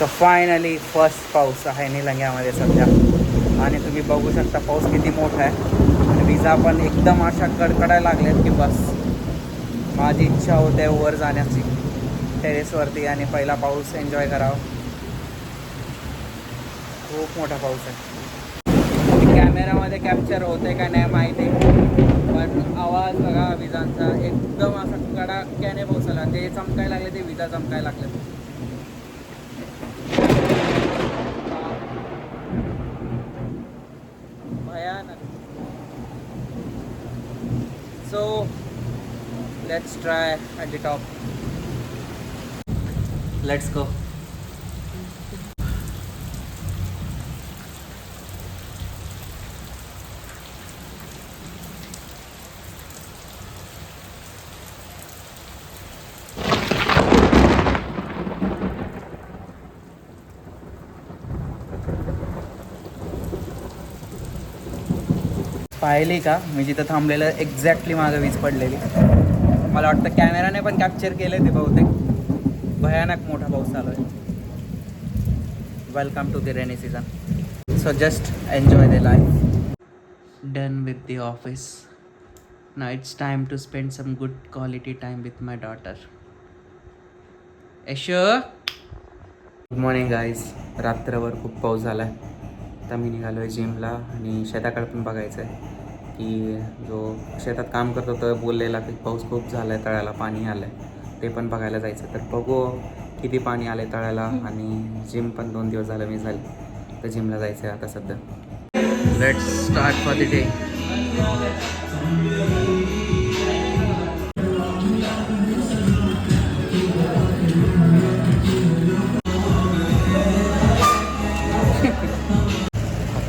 So finally first पाऊस आहे निलंग्यामध्ये सध्या. आणि तुम्ही बघू शकता पाऊस किती मोठा आहे. विजा पण एकदम अशा कडकडायला लागल्यात की बस. माझी इच्छा होते वर जाण्याची. टेरेसवरती आणि पहिला पाऊस एन्जॉय करावा. खूप मोठा पाऊस आहे. कॅमेरामध्ये कॅप्चर होते का नाही माहिती. पण आवाज बघा विजांचा. एकदम असा कडाक्याने पाऊस आला. ते चमकायला लागले ते विजा चमकायला लागले. So let's try at the top. Let's go. पाहिली का? मी जिथं थांबलेलं एक्झॅक्टली मागं वीज पडलेली. मला वाटतं कॅमेराने पण कॅप्चर केले ते बहुतेक. भयानक मोठा पाऊस चालू आहे. Welcome to the rainy season so just enjoy the life done with the office now it's time to spend some good quality time with my daughter Yash good morning guys रात्रभर खूप पाऊस झाला आहे आत्ता मी निघालो आहे जिमला आणि शेताकडे पण बघायचं आहे की जो शेतात काम करतो तो बोललेला की पाऊस खूप झाला आहे तळ्याला पाणी आलं आहे ते पण बघायला जायचं. तर बघू किती पाणी आलं आहे तळ्याला आणि जिम पण दोन दिवस झालं मी झाली. तर जिमला जायचं आहे आता सध्या. Let's start for the day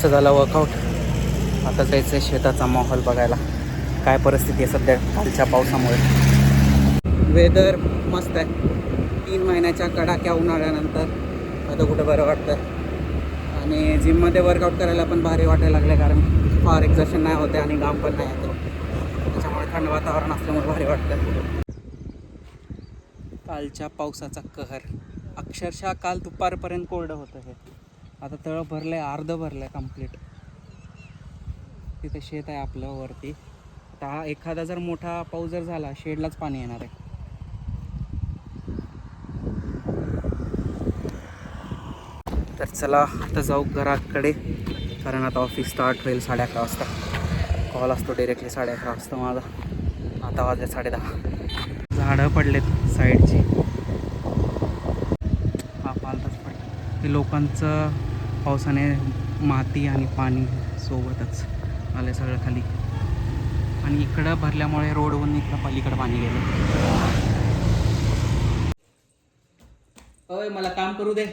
आजचं झालं वर्कआउट आता जायचं आहे शेताचा माहोल बघायला. काय परिस्थिती आहे सध्या कालच्या पावसामुळे? वेदर मस्त आहे. तीन महिन्याच्या कडाक्या उन्हाळ्यानंतर आता कुठं बरं वाटतं आणि जिममध्ये वर्कआउट करायला पण भारी वाटायला लागलं कारण फार एक्झर्शन नाही होते आणि घाम पण नाही येतो त्याच्यामुळे थंड वातावरण असल्यामुळे भारी वाटतं कालच्या पावसाचा कहर. अक्षरशः काल दुपारपर्यंत कोरडं होतं हे. आता तळं भरलं आहे अर्धं भरलं आहे कंप्लीट तिथे शेत आहे आपलं वरती. आता हा एखादा जर मोठा पाऊस जर झाला शेडलाच पाणी येणार आहे. तर चला आता जाऊ घराकडे. कारण आता ऑफिस स्टार्ट होईल साडे अकरा वाजता. कॉल असतो डिरेक्टली साडे अकरा वाजता माझा. आता वाजले साडे दहा. झाडं पडलेत साईडची हा पालताच पडला. ते लोकांचं पावसाने माती आणि पाणी सोबतच आलं सगळं खाली. आणि इकडं भरल्यामुळे रोडवरून इकडं पलीकडं पाणी गेलं होय मला काम करू दे.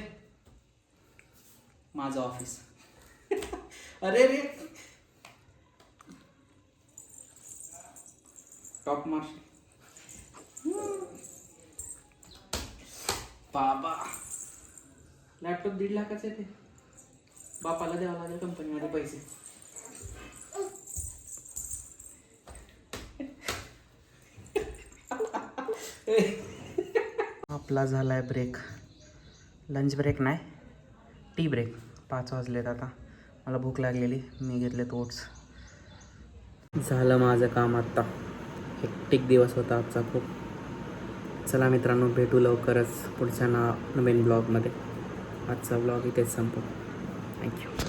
माझं ऑफिस. अरे रे. टॉप मार्श बाबा. लॅपटॉप दीड लाखाचे ते. बापाला द्यावं लागेल कंपनीमध्ये पैसे. आपला झालाय ब्रेक लंच ब्रेक नाही टी ब्रेक पाच वाजलेत आता. मला भूक लागलेली मी घेतले ओट्स झालं माझं काम आत्ता. हेक्टिक दिवस होता आजचा खूप. चला मित्रांनो भेटू लवकरच पुढच्या ना नवीन ब्लॉगमध्ये आजचा ब्लॉग इथेच संपू. Thank you.